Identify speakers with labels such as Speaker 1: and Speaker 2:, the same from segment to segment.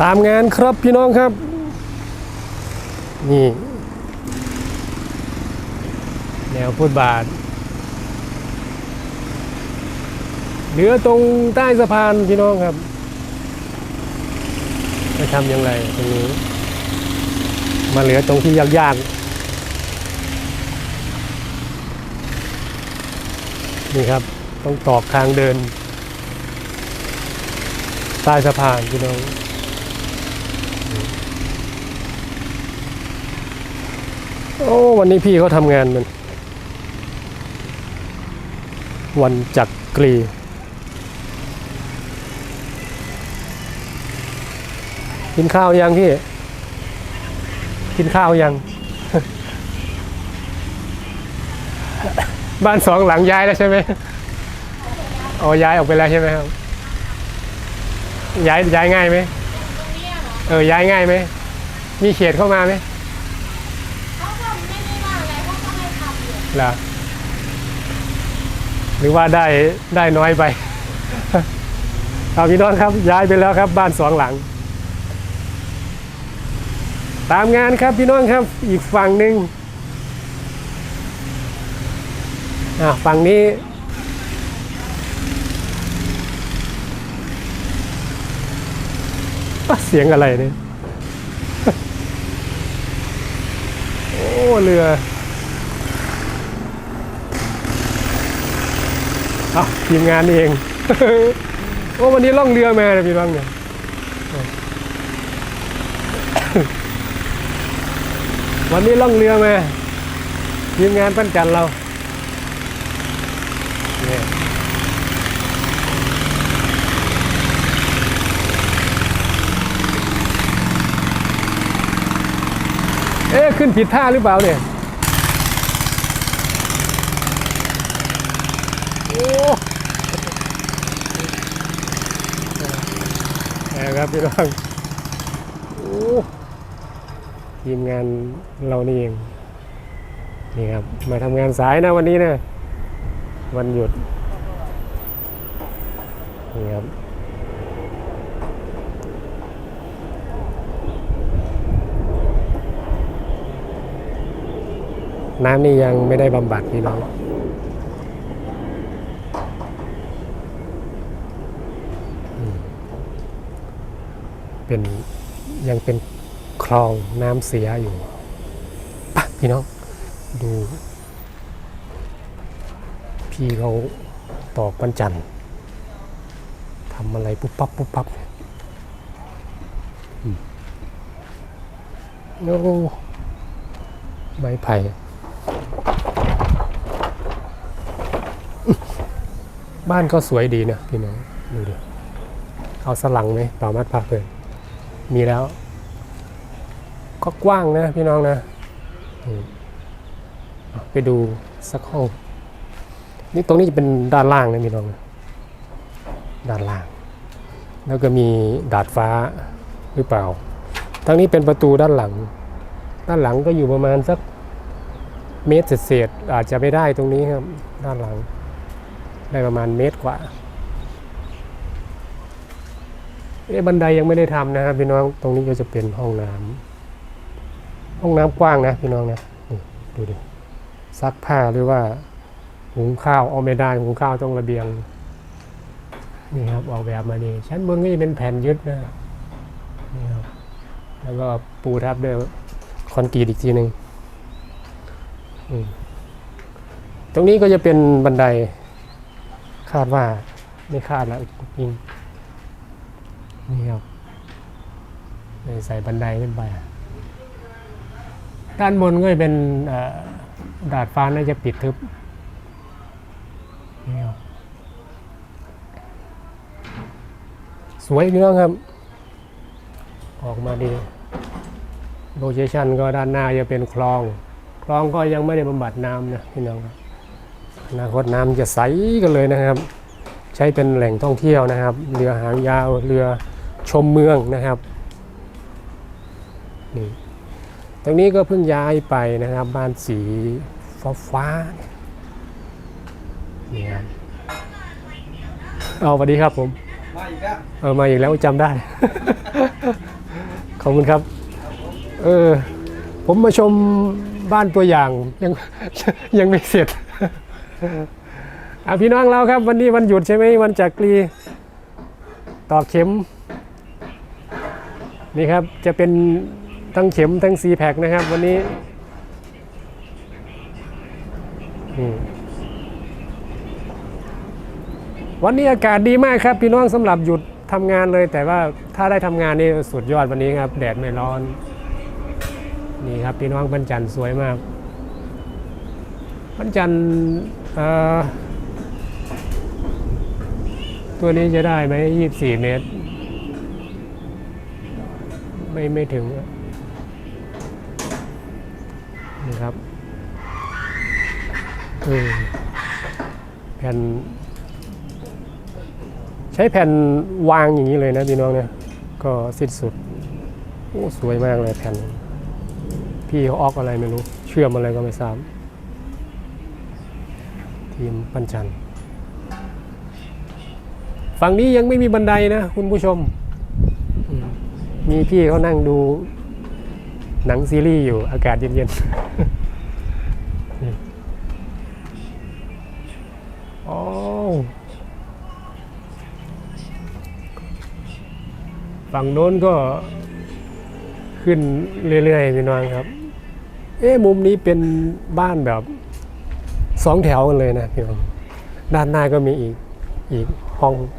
Speaker 1: ตามงานครับพี่น้องครับ นี่ แนวพุทธบาทเหลือตรงใต้สะพานพี่น้องครับจะทำอย่างไรตรงนี้ มาเหลือตรงที่ยากๆนี่ครับต้องตอกทางเดิน ใต้สะพานพี่น้อง โอ้วันนี้พี่เขาทำงานมัน วันจักกรีกินข้าวยังพี่ กินข้าวยัง บ้านสองหลังย้ายแล้วใช่ไหมอ๋อย้ายออกไปแล้วใช่ไหมครับ ย้ายย้ายง่ายไหมเออย้ายง่ายไหมมีเขตเข้ามาไหม
Speaker 2: เขาก็ไม่ได้ว่าอะไรเขาก็ให้ทำอยู่
Speaker 1: เหรอหรือว่าได้ได้น้อยไปเอาพี่น้องครับย้ายไปแล้วครับ บ้านสองหลัง ตามงานครับพี่น้องครับ อีกฝั่งหนึ่งอะฝั่งนี้เสียงอะไรเนี่ย โอ้ เรือ อะ ทีมงานเองโอ้วันนี้ล่องเรือมาเลยพี่น้องเนี่ยวันนี้ล่องเรือมาทีมงานปั้นจันเราเนี่ยเอ๊ะขึ้นผิดท่าหรือเปล่าเนี่ย โอ้ นะครับพี่น้องทีมงานเรานี่เอง นี่ครับ มาทำงานสายนะวันนี้นะ วันหยุด นี่ครับน้ำนี่ยังไม่ได้บำบัดพี่น้อง เป็นยังเป็นคลองน้ำเสียอยู่ปะพี่น้องดู พี่เขาตอกปันจันทำอะไรปุ๊บปั๊บปุ๊บปั๊บเนี่ยอืมโอ้ไม้ไผ่บ้านก็สวยดีนะพี่น้องดูดิเอาสลังไหมป่ามัดพาเพลิน มีแล้ว ก็กว้างนะพี่น้องนะ ไปดูสักห้อง นี่ตรงนี้จะเป็นด้านล่างนะพี่น้องนะด้านล่าง แล้วก็มีดาดฟ้าหรือเปล่า ทั้งนี้เป็นประตูด้านหลัง ด้านหลังก็อยู่ประมาณสักเมตรเศษๆอาจจะไม่ได้ตรงนี้ครับ ด้านหลัง ได้ประมาณเมตรกว่า เอ๊ะ บันไดยังไม่ได้ทำนะครับพี่น้องตรงนี้ก็จะเป็นห้องน้ำห้องน้ำกว้างนะพี่น้องนะดูดิซักผ้าหรือว่าหุงข้าวเอาไม่ได้หุงข้าวต้องระเบียงนี่ครับออกแบบมาดีชั้นบนก็จะเป็นแผ่นยึดนะนี่ครับแล้วก็ปูทับด้วยคอนกรีตอีกทีหนึ่งตรงนี้ก็จะเป็นบันไดคาดว่าไม่คาดแล้วจริง นี่ครับใส่บันไดขึ้นไป ด้านบนก็จะเป็นดาดฟ้าน่าจะปิดทึบนี่ครับสวยเนื้องครับ ออกมาดีโลเคชันก็ด้านหน้าจะเป็นคลอง คลองก็ยังไม่ได้บำบัดน้ำนะพี่น้องครับอนาคตน้ำจะใสกันเลยนะครับ ใช้เป็นแหล่งท่องเที่ยวนะครับ เรือหางยาวเรือ ชมเมืองนะครับนี่ตรงนี้ก็เพิ่งย้ายไปนะครับ บ้านสีฟ้าฟ้านี่ครับเอาสวัสดีครับผม
Speaker 3: มาอีกแล้ว
Speaker 1: เออมาอีกแล้วจำได้ ขอบคุณครับ เออ ผมมาชมบ้านตัวอย่างยังยังไม่เสร็จอะพี่น้องเราครับ วันนี้วันหยุดใช่ไหมวันจักรีตอกเข็ม นี่ครับจะเป็นทั้งเข็มทั้งซีแพคนะครับ วันนี้วันนี้อากาศดีมากครับ พี่น้องสำหรับหยุดทำงานเลย แต่ว่าถ้าได้ทำงานนี่สุดยอดวันนี้ครับ แดดไม่ร้อน นี่ครับพี่น้องบรรจันทร์สวยมากบรรจันทร์ตัวนี้จะได้ไหมยี่สิบสี่เมตร ไม่ไม่ถึงอะนี่ครับแผ่น ใช้แผ่นวางอย่างนี้เลยนะพี่น้องเนี่ย ก็สิ้นสุดโอ้สวยมากเลยแผ่น พี่เขาออกอะไรไม่รู้ เชื่อมอะไรก็ไม่ทราบทีมปัญจันฝั่งนี้ยังไม่มีบันไดนะคุณผู้ชม มีพี่เขานั่งดูหนังซีรีส์อยู่อากาศเย็นๆนี่อ๋อฝั่งโน้นก็ขึ้นเรื่อยๆพี่น้องครับ เอ๊ะมุมนี้เป็นบ้านแบบสองแถวกันเลยนะพี่น้องด้านหน้าก็มีอีกอีกห้องนี่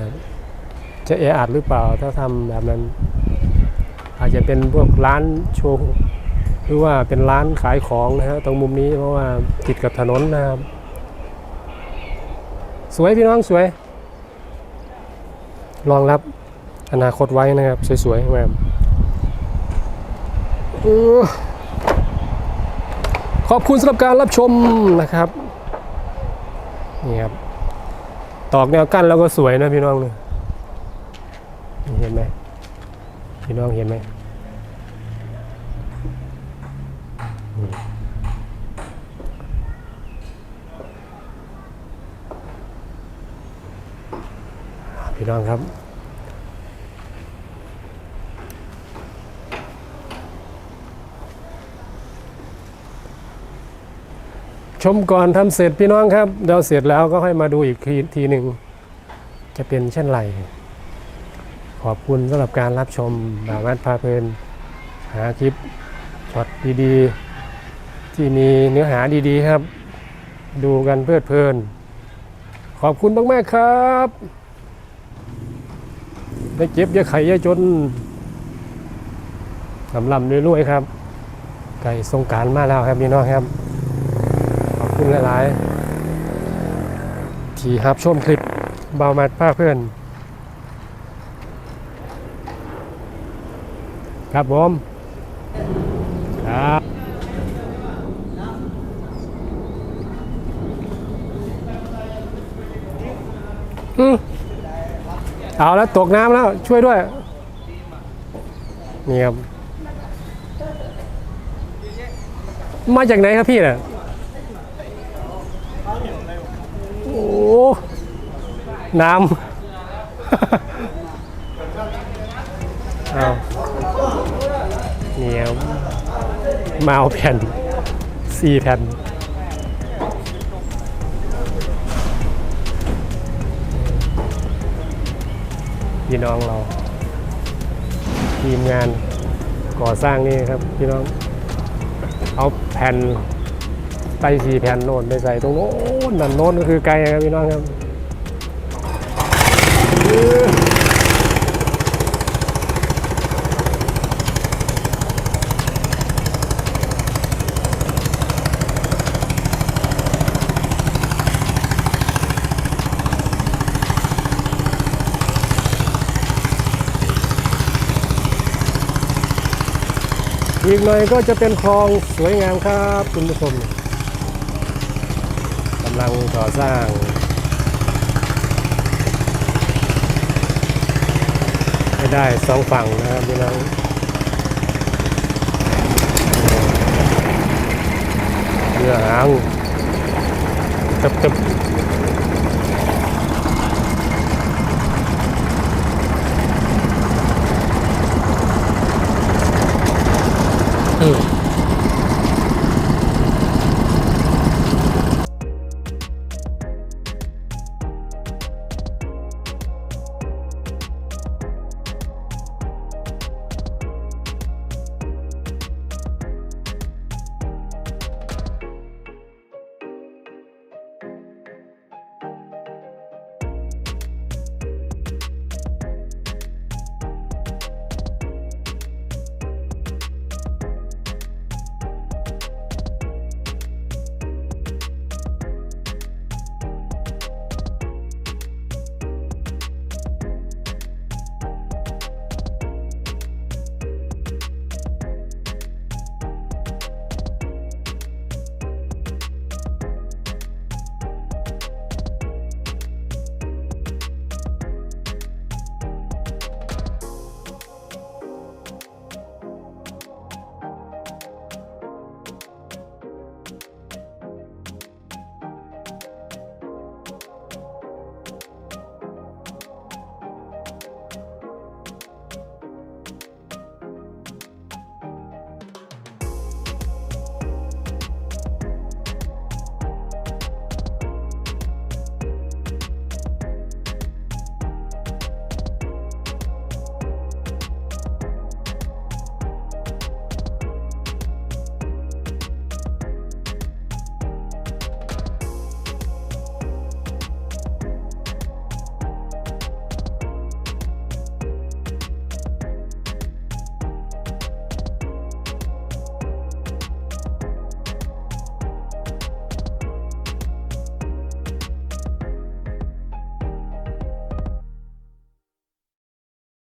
Speaker 1: ครับจะแออัดหรือเปล่าถ้าทำแบบนั้น อาจจะเป็นพวกร้านโชว์หรือว่าเป็นร้านขายของนะฮะตรงมุมนี้เพราะว่าติดกับถนนนะครับ สวยพี่น้องสวยรองรับอนาคตไว้นะครับ สวยๆแบบขอบคุณสำหรับการรับชมนะครับนี่ครับ ตอกแนวกั้นแล้วก็สวยนะพี่น้องเลยนี่เห็นไหมพี่น้องเห็นไหมพี่น้องครับ ชมก่อนทำเสร็จพี่น้องครับเราเสร็จแล้วก็ค่อยมาดูอีกทีทีหนึ่งจะเป็นเช่นไร ขอบคุณสำหรับการรับชมบาวแวดพาเพลินหาคลิปช็อตดีๆ ที่มีเนื้อหาดีๆครับ ดูกันเพลิดเพลิน ขอบคุณมากๆครับได้เจ็บอยาไข่อยาจนลำลำรวยๆครับ ไก่สงการมาแล้วครับพี่น้องครับ คุณหลาย ๆ ที่รับชมคลิปเบามัดผ้าเพื่อน ครับผม ครับอืมเอาแล้วตกน้ำแล้ว ช่วยด้วย นี่ครับ มาจากไหนครับพี่เนี่ย โอ้ น้ำเอาเนี่ยมาเอาแผ่นสี่แผ่นพี่น้องเรา ทีมงานก่อสร้างนี่ครับพี่น้อง เอาแผ่น ไตสี่แผ่นโน่นไปใส่ตรงโน้นนั่นโน้นก็คือไกลครับพี่น้องครับอีกหน่อยก็จะเป็นคลองสวยงามครับคุณผู้ชม ลังก่อสร้างไม่ได้สองฝั่งนะครับพี่น้องเรือหางตึบตึบอืม